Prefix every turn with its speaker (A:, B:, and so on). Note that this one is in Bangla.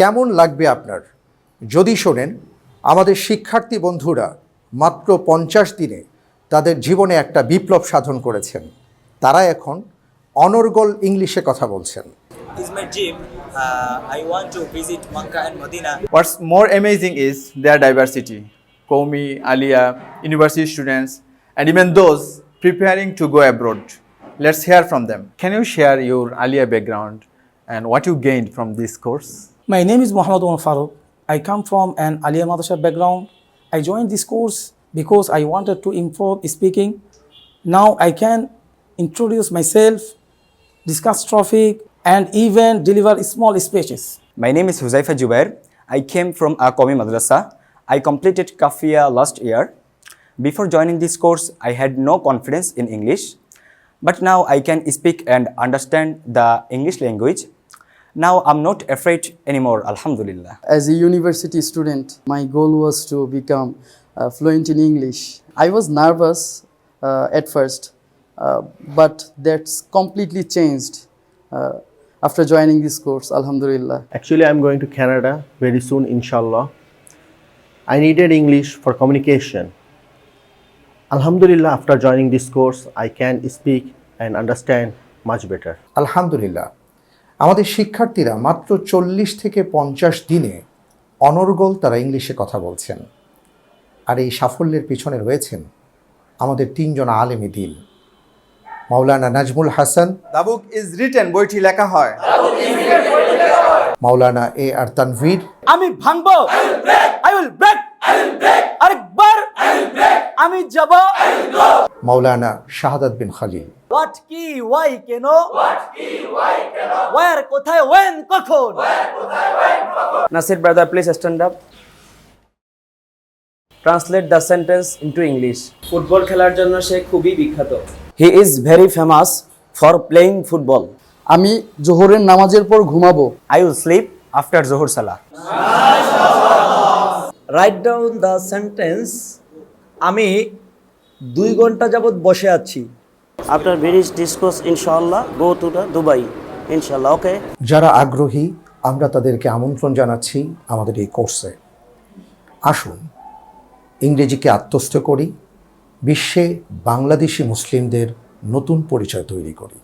A: কেমন লাগবে আপনার? যদি শোনেন আমাদের শিক্ষার্থী বন্ধুরা মাত্র পঞ্চাশ দিনে তাদের জীবনে একটা বিপ্লব সাধন করেছেন। তারা এখন অনর্গল ইংলিশে কথা বলছেন।
B: What's more amazing is their diversity Qawmi Alia university students and even those preparing to go abroad let's hear from them can you share your Alia background and what you gain from this course
C: My name is Muhammad Umar Farooq. I come from an Aliyah Madrasa background. I joined this course because I wanted to improve speaking. Now I can introduce myself, discuss traffic, and even deliver small speeches.
D: My name is Huzaifa Jubair. I came from Akomi Madrasa. I completed Kafia last year. Before joining this course, I had no confidence in English, but now I can speak and understand the English language. Now I'm not afraid anymore, Alhamdulillah.
E: As a university student, my goal was to become uh, fluent in English. I was nervous uh, at first, uh, but that's completely changed uh, after joining this course, Alhamdulillah.
F: Actually, I'm going to Canada very soon, inshallah. I needed English for communication. Alhamdulillah, after joining this course, I can speak and understand much better.
A: আলহামদুলিল্লাহ আমাদের শিক্ষার্থীরা মাত্র চল্লিশ থেকে পঞ্চাশ দিনে অনর্গল তারা ইংলিশে কথা বলছেন। আর এই সাফল্যের পিছনে রয়েছেন আমাদের তিনজন আলেমী দিন। Maulana Nazmul Hasan.
B: The book is written বইটি লেখা হয়।
A: মাওলানা এ আর তানভীর।
C: আমি ভাঙবো। আই উইল ব্রেক আরেকবার। আমি যাব।
A: মাওলানা শাহাদাত বিন খালিল।
C: হোয়াট কি ওয়াই কেন ওয়ার কোথায় ওয়েন কখন
G: Nasir brother, please stand up. Translate the sentence into English. Football খেলার জন্য সে খুবই বিখ্যাত
D: He is very famous for playing football.
E: আমি জোহরের নামাজের পর ঘুমাবো
D: I will sleep after Zohar Salah.
G: Write down the sentence আমি দুই ঘণ্টা যাবত বসে আছি
H: After various ডিসকোস ইনশাআল্লাহ গো টু দ্য দুবাই ইনশাআল্লাহ ওকে
A: যারা আগ্রহী, আমরা তাদেরকে আমন্ত্রণ জানাচ্ছি আমাদের এই কোর্সে আসুন, ইংরেজিকে আত্মস্থ করি, বিশ্বে বাংলাদেশি মুসলিমদের নতুন পরিচয় তৈরি করি।